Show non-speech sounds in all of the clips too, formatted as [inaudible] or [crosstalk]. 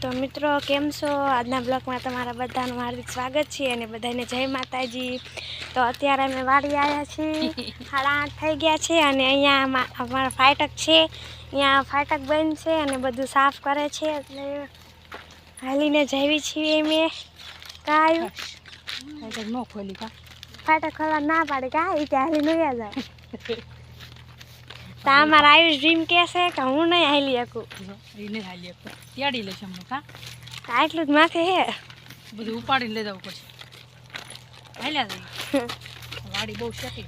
તો મિત્રો કેમ છો? આજના બ્લોગમાં તમારા બધાનું હાર્દિક સ્વાગત છે અને બધાને જય માતાજી. તો અત્યારે અમે વાડી આવ્યા છીએ. [laughs] સાડા આઠ થઈ ગયા છે અને અહીંયા અમારા ફાટક છે. અહીંયા ફાટક બંધ છે અને બધું સાફ કરે છે એટલે હાલીને જવી છીએ અમે. કાયું? ફાટક ન ખોલી કા? ફાટક ખોલવા ના પાડે કા? એ કે હાલી નહીં જાય. [laughs] તો મારા આયુષ ડ્રીમ કે છે કે હું નહીં હાલી શકું? એને હાલી આપણે તેડી લઈશ અમને કા? આટલું જ માથે હે. બધું ઉપાડીને લઈ જવું પડશે. હાલ્યા જઈએ વાડી બહુ છે.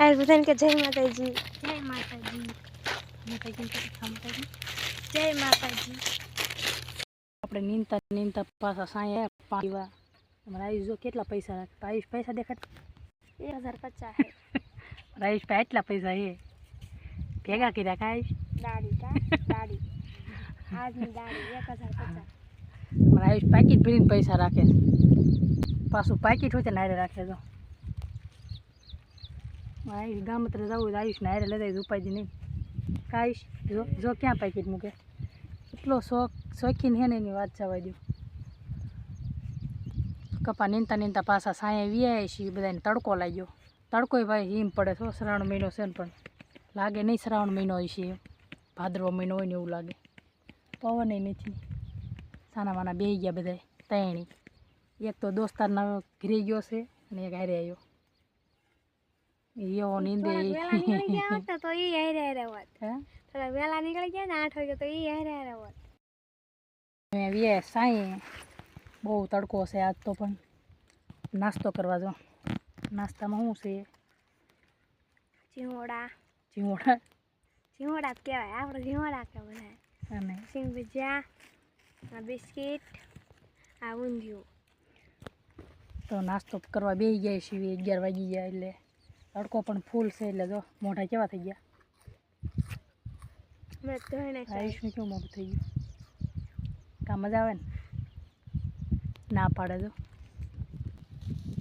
આ બધાને કે જય માતાજી. જય માતાજી. કરી જય માતાજી. આપણે નીંદતા નીંદતા પાછા સાંય પાણીવા તમારા આયુષ જો કેટલા પૈસા રાખતા આયુષ પૈસા દેખાડ. એક હજાર પચાસ. રાયુષ ભાઈ એટલા પૈસા છે. ભેગા કર્યા કા આયુષ દાડી કા? દાડી આજની દાડી એક હજાર પચાસ. આયુષ પાકીટ ભરીને પૈસા રાખે પાછું પાકીટ હોય તો નાયરે રાખે તો આયુષ ગામત્રે જવું તો આયુષ નાયરે લેતા જાય ઉપાય નહીં. કા જો જો ક્યાં પાકીટ મૂકે? એટલો શોખ શોખીન હે ને એની વાત જવા દઉં કપા નીંદતા નીંદતા પાછા સાંયે વિયાય છે બધાને તડકો લાગ્યો. તડકોય ભાઈ હિમ પડે છો શ્રાવણ મહિનો છે ને પણ. લાગે નહીં શ્રાવણ મહિનો હોય છે. ભાદરવો મહિનો હોય ને એવું લાગે. પવન નથી. સાના માના બે ગયા બધા ત્રણેય. એક તો દોસ્તારના ઘરે ગયો છે અને એક હારે આવ્યો એવો નીંદે. તો એ હારે હારે હોત. હે? થોડાક વહેલા નીકળી ગયા ને આઠ વાગે તો એ હારે હારે હોત. મેં વે સાંઈ બહુ તડકો છે આજ તો પણ. નાસ્તો કરવા જો. નાસ્તામાં શું છે? ચીવડા જીવોડા જ કહેવાય આપણે જીવોડા કે બધા અને? સિંગ ભજીયા આ બિસ્કિટ આ ઊંધિયું. તો નાસ્તો કરવા બેસી ગયા છીએ અગિયાર વાગી ગયા એટલે તડકો પણ ફૂલ છે એટલે જો મોઢા કેવા થઈ ગયા? આયુષનું કેવું મોઢું થઈ ગયું? મજા આવે ને? ના પાડે તો.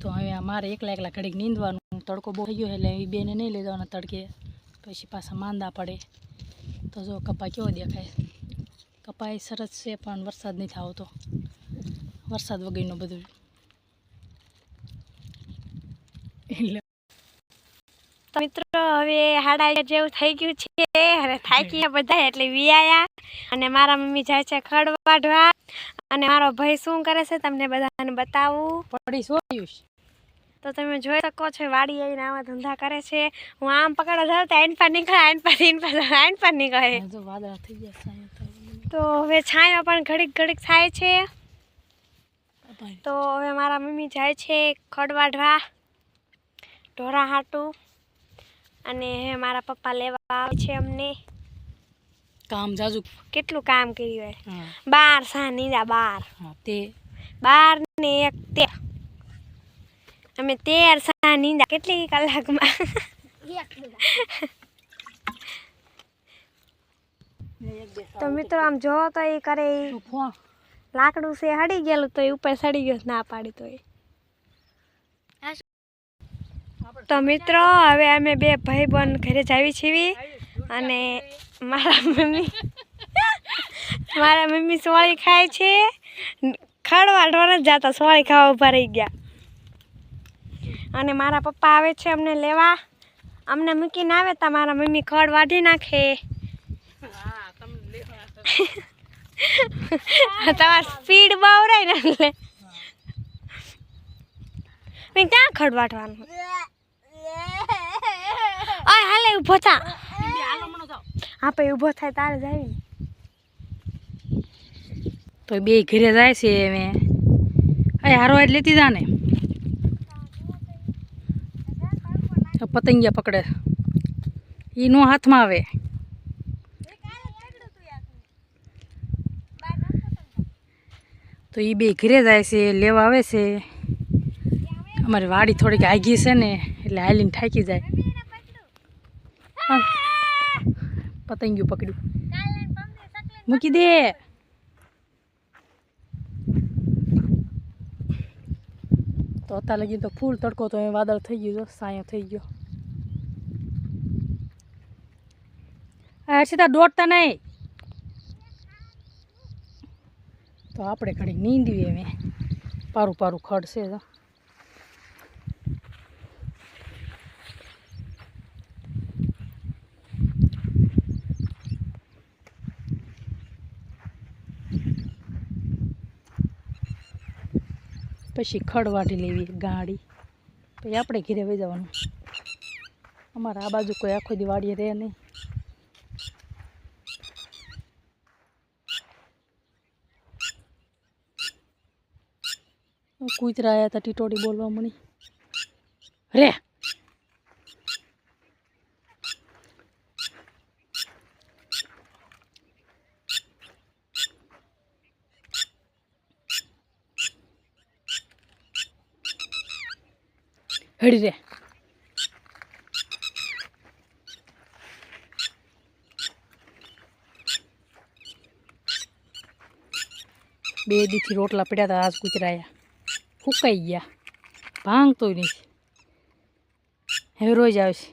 તો હવે મારે એકલા એકલા ઘડીક નીંદવાનું તડકો બહુ થઈ ગયો એટલે એ બેને નહીં લઈ જવાના તડકે પછી પાછા માંદા પડે. તો જો કપા કેવો દેખાય? કપા એ સરસ છે પણ વરસાદ નથી આવતો. વરસાદ વગરનું બધું. એટલે મિત્રો હવે હાડા જેવું થઈ ગયું છે. અને થાકી બધા એટલે વિયાયા અને મારા મમ્મી જાય છે ખડ વાઢવા. અને મારો ભાઈ શું કરે છે તમને બધાને બતાવું. પડી સોયુશ તો તમે જોઈ શકો છો વાડી આવીને આવા ધંધા કરે છે. હું આમ પકડવા જાઉં તો આઈન પર નીકળે આઈન પર આઈન પર આઈન પર નીકળે. તો હવે છાંયો પણ ઘડીક ઘડીક થાય છે. તો હવે મારા મમ્મી જાય છે ખડવાઢવા ઢોરા હાટું. અને મારા પપ્પા લેવા આવે છે અમને. કામ જાજુ? કેટલું કામ કર્યું હોય બાર સા નીંદા બાર. તે? બાર ને એક તેર અમે તેર સા નીંદા. કેટલી કલાકમાં? તો મિત્રો આમ જોવો તો એ કરે લાકડું છે હડી ગયેલું તો એ ઉપર સડી ગયો ના પાડી તો એ. તો મિત્રો હવે અમે બે ભાઈ બહેન ઘરે જાવી છીએ અને મારા મમ્મી મારા મમ્મી સોળી ખાય છે. ખડવા ઢોર જ જતા સોળી ખાવા ઊભા રહી ગયા. અને મારા પપ્પા આવે છે અમને લેવા. અમને મૂકીને આવે તો મારા મમ્મી ખડ વાઢી નાખે. તમારે સ્પીડ બહુ રહી ને એટલે. મેં ક્યાં ખડ વાઢવાનું? ઓય હાલે ઊભો થા. હા પછી ઊભો થાય તારે જ આવી ને તો બે ઘરે જાય છે મેં હારો એટલે લેતી જા ને આ પતંગિયા પકડે. એ નો હાથમાં આવે. તો એ બે ઘરે જાય છે, લેવા આવે છે. અમારી વાડી થોડીક આગી છે ને, એટલે હાલીને થાકી જાય. પતંગિયું પકડ્યું. મૂકી દે. તો અત્યારે લગી તો ફૂલ તડકો તો એ વાદળ થઈ ગયું સાયો થઈ ગયો. સીધા દોડતા નહીં. તો આપણે ઘડી નીંદવી એમ. પારું પારું ખડશે તો. પછી ખડ વાટી લેવી, ગાડી. પછી આપણે ઘીરે વહી જવાનું. અમારા આ બાજુ કોઈ આખો દી રહે નહીં. કૂતરા આવ્યા હતા ટીટોડી બોલવા મળી રે. હળી રે. બે દીથી રોટલા પડ્યા હતા, આજ કૂતરાયા ફૂંકાઈ ગયા. ભાંગતોય નહીં. હવે રોજ આવશે.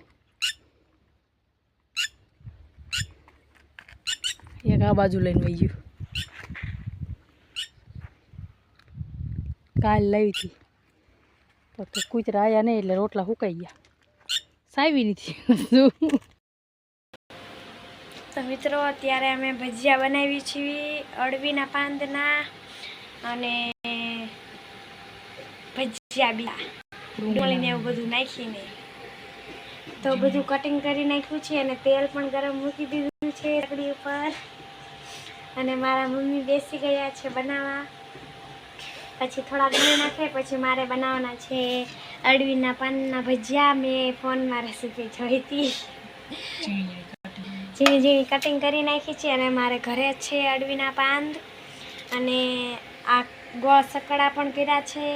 એક આ બાજુ લઈને વહી ગયું. કાલ લાવી હતી. તો કૂતરા આવ્યા નહીં એટલે રોટલા સુકાઈ ગયા. સાવી નથી. તો મિત્રો, અત્યારે અમે ભજીયા બનાવી છીએ અળવીના પાંદના અને ભજીયા બી ડુંગળીને એવું બધું નાખીને તો બધું કટિંગ કરી નાખ્યું છે અને તેલ પણ ગરમ મૂકી દીધું છે લાકડી ઉપર. અને મારા મમ્મી બેસી ગયા છે બનાવવા. પછી થોડા ગણી નાખે, પછી મારે બનાવવાના છે અડવીના પાનના ભજીયા. મેં ફોનમાં રેસીપી જોઈ હતી. ઝીણી ઝીણી કટિંગ કરી નાખી છે અને મારે ઘરે છે અડવીના પાન. અને આ ગોળ સકડા પણ કર્યા છે.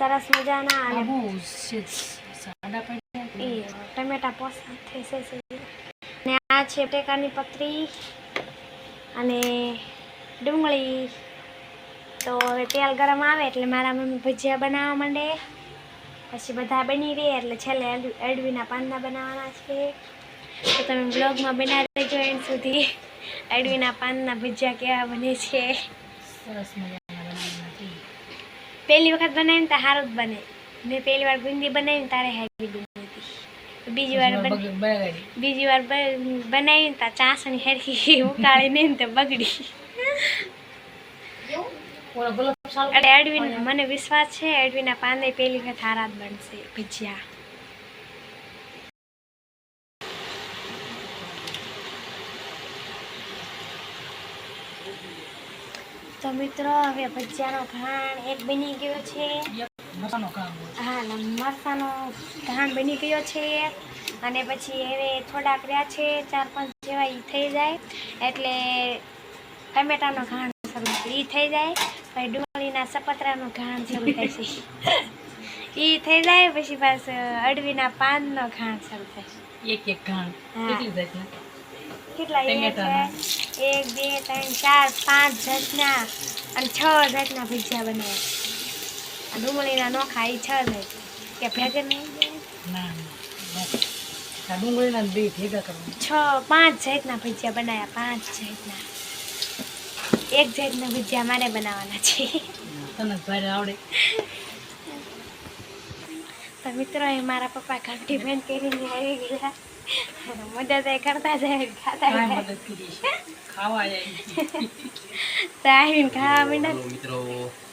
સરસ મજાના અને ટમેટા પોસા થઈ છે ને આ છે ટેકાની પતરી અને ડુંગળી. તો હવે તેલ ગરમ આવે એટલે મારા મમ્મી ભજીયા બનાવવા માંડે. પછી બધા બની રહે એટલે છેલ્લે અડવીના પાંદા બનાવવાના છે. તો તમે બ્લોગમાં બનાવી રહેજો એન્ડ સુધી. અડવીના પાનના ભજીયા કેવા બને છે. સરસ મજા પહેલી વખત બનાવીને તો સારું જ બને. મેં પહેલી વાર બુંદી બનાવીને તારે હેવી બની હતી. બીજી વાર બીજી વાર બનાવીને ચાસ ચાસણી હેરખી [laughs] ઉકાળી નહીં ને તો બગડી. સાલ મને વિશ્વાસ છે અડવીના પાંદે પહેલી વખત હારા જ બનશે ભજીયા. તો મિત્રો હવે ભજીયાનો ઘાણ એક બની ગયો છે. હા મરસાનો ઘાણ બની ગયો છે. અને પછી હવે થોડાક રહ્યા છે ચાર પાંચ જેવા એ થઈ જાય. એટલે ટમેટાનો ઘાણ શરૂ એ થઈ જાય. પછી ડુંગળીના સપતરાનું ઘાણ શરૂ થાય છે. એ થઈ જાય પછી બસ અડવીના પાનનો ઘાણ શરૂ થાય. એક એક ઘાણ. કેટલી કેટલા એક બે ત્રણ ચાર પાંચ જાતના અને છ જાતના ભજીયા બનાવ્યા આ ડુંગળીના નોખા એ છ જાત કે ભેગા નહીં? ના ડુંગળીના બે ભેગા કરવા. છ પાંચ જાતના ભજીયા બનાવ્યા પાંચ જાતના. એક જાતના ભજીયા મારે બનાવવાના છે. તને ભારે આવડે. તો મિત્રો એ મારા પપ્પા ઘંટી બેન કરીને આવી ગયા. મદદ એ કરતા જાય ખાતા જાય ખાવા જાય. તો આવીને ખાવા માંડ્યા મિત્રો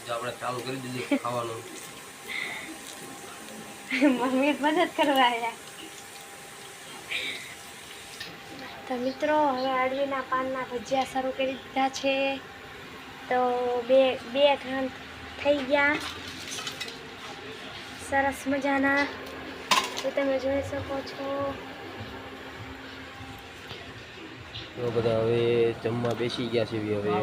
જો આપણે ચાલુ કરી દીધું ખાવાનું. મમ્મી મદદ કરવા આવ્યા તો મિત્રો હવે અડવીના પાનના ભજીયા શરૂ કરી દીધા છે. તો બે બે ઘાણ થઈ ગયા. સરસ મજાના. તો તમે જોઈ શકો છો. તો બધા હવે જમવા બેસી ગયા છે હવે.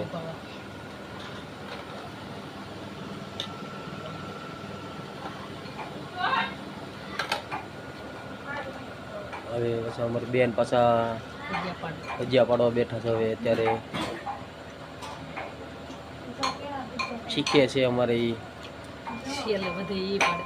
હવે પાછા અમારી બેન પાછા ભજીયા પાડવા બેઠા છે હવે અત્યારે. શીખે છે અમારે એ બધે એ પાડે.